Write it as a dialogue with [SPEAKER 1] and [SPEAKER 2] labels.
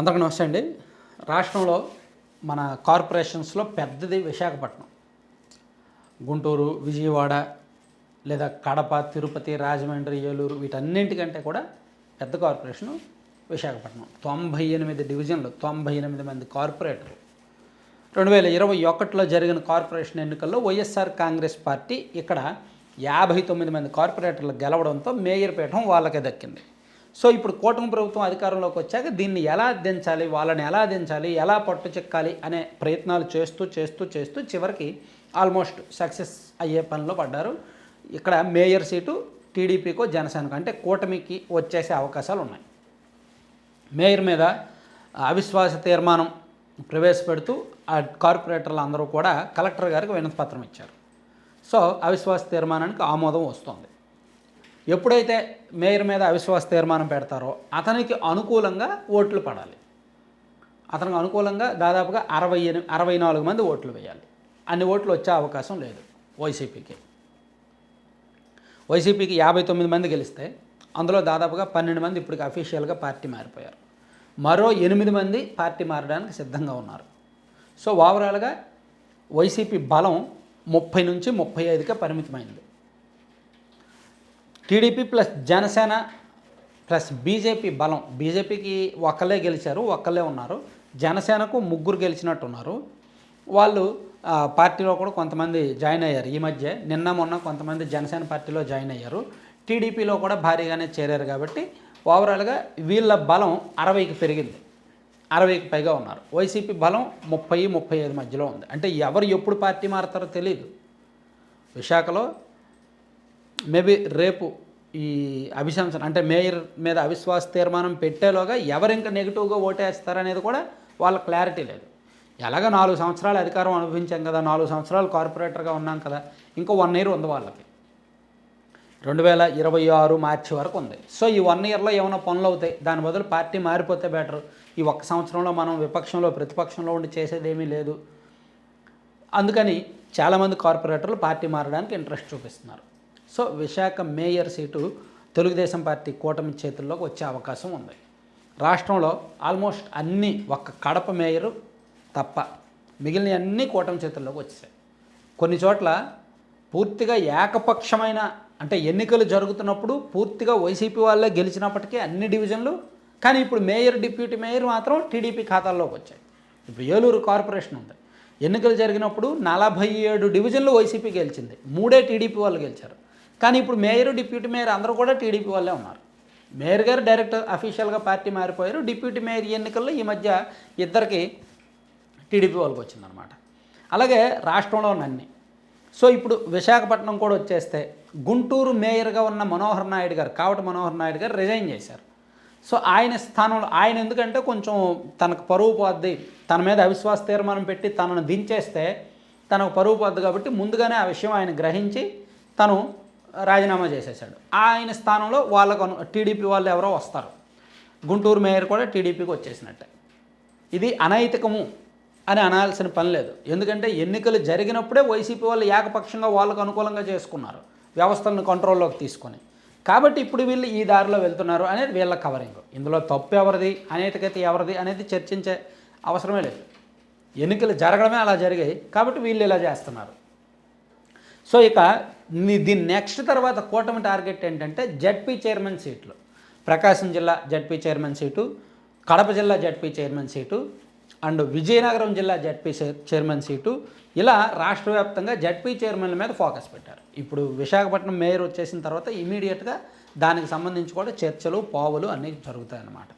[SPEAKER 1] అందరికీ నమస్తే అండి. రాష్ట్రంలో మన కార్పొరేషన్స్లో పెద్దది విశాఖపట్నం. గుంటూరు విజయవాడ లేదా కడప తిరుపతి రాజమండ్రి ఏలూరు వీటన్నింటికంటే కూడా పెద్ద కార్పొరేషను విశాఖపట్నం. తొంభై ఎనిమిది డివిజన్లు తొంభై ఎనిమిది మంది కార్పొరేటర్లు. రెండు వేల ఇరవై ఒకటిలో జరిగిన కార్పొరేషన్ ఎన్నికల్లో వైఎస్ఆర్ కాంగ్రెస్ పార్టీ ఇక్కడ యాభై తొమ్మిది మంది కార్పొరేటర్లు గెలవడంతో మేయర్ పీఠం వాళ్ళకే దక్కింది. సో ఇప్పుడు కూటమి ప్రభుత్వం అధికారంలోకి వచ్చాక దీన్ని ఎలా దించాలి వాళ్ళని ఎలా దించాలి ఎలా పట్టు చెక్కాలి? అనే ప్రయత్నాలు చేస్తూ చేస్తూ చేస్తూ చివరికి ఆల్మోస్ట్ సక్సెస్ అయ్యే పనిలో పడ్డారు. ఇక్కడ మేయర్ సీటు టీడీపీకో జనసేనకు అంటే కూటమికి వచ్చేసే అవకాశాలు ఉన్నాయి. మేయర్ మీద అవిశ్వాస తీర్మానం ప్రవేశపెడుతూ ఆ కార్పొరేటర్లు అందరూ కూడా కలెక్టర్ గారికి వినతి పత్రం ఇచ్చారు. సో అవిశ్వాస తీర్మానానికి ఆమోదం వస్తుంది. ఎప్పుడైతే మేయర్ మీద అవిశ్వాస తీర్మానం పెడతారో అతనికి అనుకూలంగా ఓట్లు పడాలి. అతనికి అనుకూలంగా దాదాపుగా అరవై అరవై నాలుగు మంది ఓట్లు వేయాలి. అన్ని ఓట్లు వచ్చే అవకాశం లేదు వైసీపీకి. వైసీపీకి యాభై తొమ్మిది మంది గెలిస్తే అందులో దాదాపుగా పన్నెండు మంది ఇప్పటికి అఫీషియల్గా పార్టీ మారిపోయారు. మరో ఎనిమిది మంది పార్టీ మారడానికి సిద్ధంగా ఉన్నారు. సో ఓవరాల్గా వైసీపీ బలం ముప్పై నుంచి ముప్పై ఐదుకే పరిమితమైంది. TDP plus Janasena plus BJP బలం. బీజేపీకి ఒక్కలే గెలిచారు ఒక్కలే ఉన్నారు. జనసేనకు ముగ్గురు గెలిచినట్టున్నారు. వాళ్ళు పార్టీలో కూడా కొంతమంది జాయిన్ అయ్యారు ఈ మధ్య. నిన్న మొన్న కొంతమంది జనసేన పార్టీలో జాయిన్ అయ్యారు. టీడీపీలో కూడా భారీగానే చేరారు కాబట్టి ఓవరాల్గా వీళ్ళ బలం అరవైకి పెరిగింది. అరవైకి పైగా ఉన్నారు. వైసీపీ బలం ముప్పై ముప్పై ఐదు మధ్యలో ఉంది. అంటే ఎవరు ఎప్పుడు పార్టీ మారుతారో తెలియదు విశాఖలో మేబీ రేపు ఈ అభిశంసన అంటే మేయర్ మీద అవిశ్వాస తీర్మానం పెట్టేలోగా ఎవరు ఇంకా నెగిటివ్గా ఓటేస్తారనేది కూడా వాళ్ళ క్లారిటీ లేదు. ఎలాగ నాలుగు సంవత్సరాలు అధికారం అనుభవించాం కదా నాలుగు సంవత్సరాలు కార్పొరేటర్గా ఉన్నాం కదా ఇంకో వన్ ఇయర్ ఉంది వాళ్ళకి. రెండు వేల ఇరవై ఆరు మార్చి వరకు ఉంది. సో ఈ వన్ ఇయర్లో ఏమైనా పనులు అవుతాయి దాని బదులు పార్టీ మారిపోతే బెటర్. ఈ ఒక్క సంవత్సరంలో మనం విపక్షంలో ప్రతిపక్షంలో ఉండి చేసేది ఏమీ లేదు. అందుకని చాలామంది కార్పొరేటర్లు పార్టీ మారడానికి ఇంట్రెస్ట్ చూపిస్తున్నారు. So Visakha mayor seat Telugu Desam party కూటమి చేతుల్లోకి వచ్చే అవకాశం ఉంది. రాష్ట్రంలో ఆల్మోస్ట్ అన్ని ఒక్క కడప మేయరు తప్ప మిగిలిన అన్ని కూటమి చేతుల్లోకి వచ్చేసాయి. కొన్ని చోట్ల పూర్తిగా ఏకపక్షమైన అంటే ఎన్నికలు జరుగుతున్నప్పుడు పూర్తిగా వైసీపీ వాళ్ళే గెలిచినప్పటికీ అన్ని డివిజన్లు కానీ ఇప్పుడు మేయర్ డిప్యూటీ మేయర్ మాత్రం టీడీపీ ఖాతాల్లోకి వచ్చాయి. ఇప్పుడు ఏలూరు కార్పొరేషన్ ఉంది. ఎన్నికలు జరిగినప్పుడు నలభై ఏడు డివిజన్లు వైసీపీ గెలిచింది. మూడే టీడీపీ వాళ్ళు గెలిచారు. కానీ ఇప్పుడు మేయర్ డిప్యూటీ మేయర్ అందరూ కూడా టీడీపీ వాళ్ళే ఉన్నారు. మేయర్ గారు డైరెక్ట్ అఫీషియల్గా పార్టీ మారిపోయారు. డిప్యూటీ మేయర్ ఎన్నికల్లో ఈ మధ్య ఇద్దరికి టీడీపీ వాళ్ళకి వచ్చిందనమాట అలాగే రాష్ట్రంలో నన్ని. సో ఇప్పుడు విశాఖపట్నం కూడా వచ్చేస్తే గుంటూరు మేయర్గా ఉన్న మనోహర్ నాయుడు గారు కావట మనోహర్ నాయుడు గారు రిజైన్ చేశారు. సో ఆయన స్థానంలో ఆయన ఎందుకంటే కొంచెం తనకు పరువు పోద్ది తన మీద అవిశ్వాస తీర్మానం పెట్టి తనను దించేస్తే తనకు పరువు పోద్ది కాబట్టి ముందుగానే ఆ విషయం ఆయన గ్రహించి తను రాజీనామా చేసేసాడు ఆయన స్థానంలో వాళ్ళకు అను- టీడీపీ వాళ్ళు ఎవరో వస్తారు. గుంటూరు మేయర్ కూడా టీడీపీకి వచ్చేసినట్టే. ఇది అనైతికము అని అనాల్సిన పని లేదు. ఎందుకంటే ఎన్నికలు జరిగినప్పుడే వైసీపీ వాళ్ళు ఏకపక్షంగా వాళ్ళకు అనుకూలంగా చేసుకున్నారు. వ్యవస్థలను కంట్రోల్లోకి తీసుకొని. కాబట్టి ఇప్పుడు వీళ్ళు ఈ దారిలో వెళ్తున్నారు అనేది వీళ్ళ కవరింగ్. ఇందులో తప్పు ఎవరిది అనైతికత ఎవరిది అనేది చర్చించే అవసరమే లేదు. ఎన్నికలు జరగడమే అలా జరిగాయి. కాబట్టి వీళ్ళు ఇలా చేస్తున్నారు. సో ఇక దీని నెక్స్ట్ తర్వాత కూటమి టార్గెట్ ఏంటంటే జడ్పీ చైర్మన్ సీట్లు. ప్రకాశం జిల్లా జడ్పీ చైర్మన్ సీటు కడప జిల్లా ZP chairman seat and Vizianagaram జిల్లా జడ్పీ చైర్మన్ సీటు. ఇలా రాష్ట్ర వ్యాప్తంగా జడ్పీ చైర్మన్ల మీద ఫోకస్ పెట్టారు. ఇప్పుడు విశాఖపట్నం మేయర్ వచ్చేసిన తర్వాత ఇమీడియట్గా దానికి సంబంధించి కూడా చర్చలు పావులు అన్నీ జరుగుతాయన్నమాట.